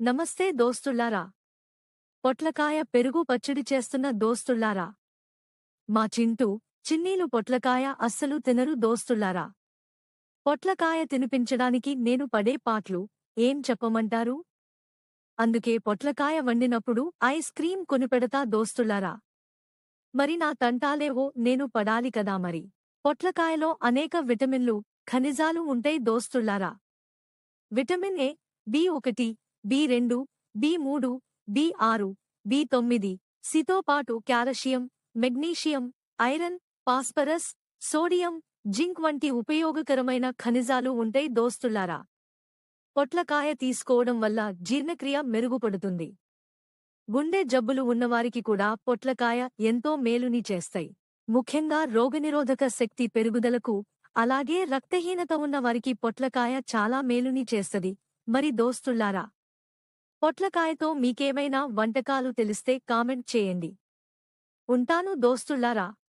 నమస్తే దోస్తుల్లారా పొట్లకాయ పెరుగు పచ్చడి చేస్తున్న దోస్తుల్లారా మా చింటూ చిన్నీలు పొట్లకాయ అస్సలు తినరు దోస్తుల్లారా పొట్లకాయ తినిపించడానికి నేను పడే పాట్లు ఏం చెప్పమంటారు? అందుకే పొట్లకాయ వండినప్పుడు ఐస్ క్రీం కొనిపెడతా దోస్తుల్లారా మరి నా తంటాలేవో నేను పడాలి కదా మరి. పొట్లకాయలో అనేక విటమిన్లు ఖనిజాలు ఉంటాయి దోస్తుల్లారా విటమిన్ ఏ బి ఒకటి బి రెండు బి మూడు బి ఆరు బి తొమ్మిది. సితో పాటు calcium magnesium iron phosphorus sodium zinc వంటి ఉపయోగకరమైన ఖనిజాలు ఉంటాయి దోస్తుల్లారా పొట్లకాయ తీసుకోవడం వల్ల జీర్ణక్రియ మెరుగుపడుతుంది. గుండె జబ్బులు ఉన్నవారికి కూడా పొట్లకాయ ఎంతో మేలుని చేస్తాయి. ముఖ్యంగా రోగనిరోధక శక్తి పెరుగుదలకు అలాగే రక్తహీనత ఉన్నవారికి పొట్లకాయ చాలా మేలుని చేస్తది. మరి దోస్తుల్లారా పొట్లకాయతో మీకేమైనా వంటకాలు తెలిస్తే కామెంట్ చేయండి. ఉంటాను దోస్తుల్లారా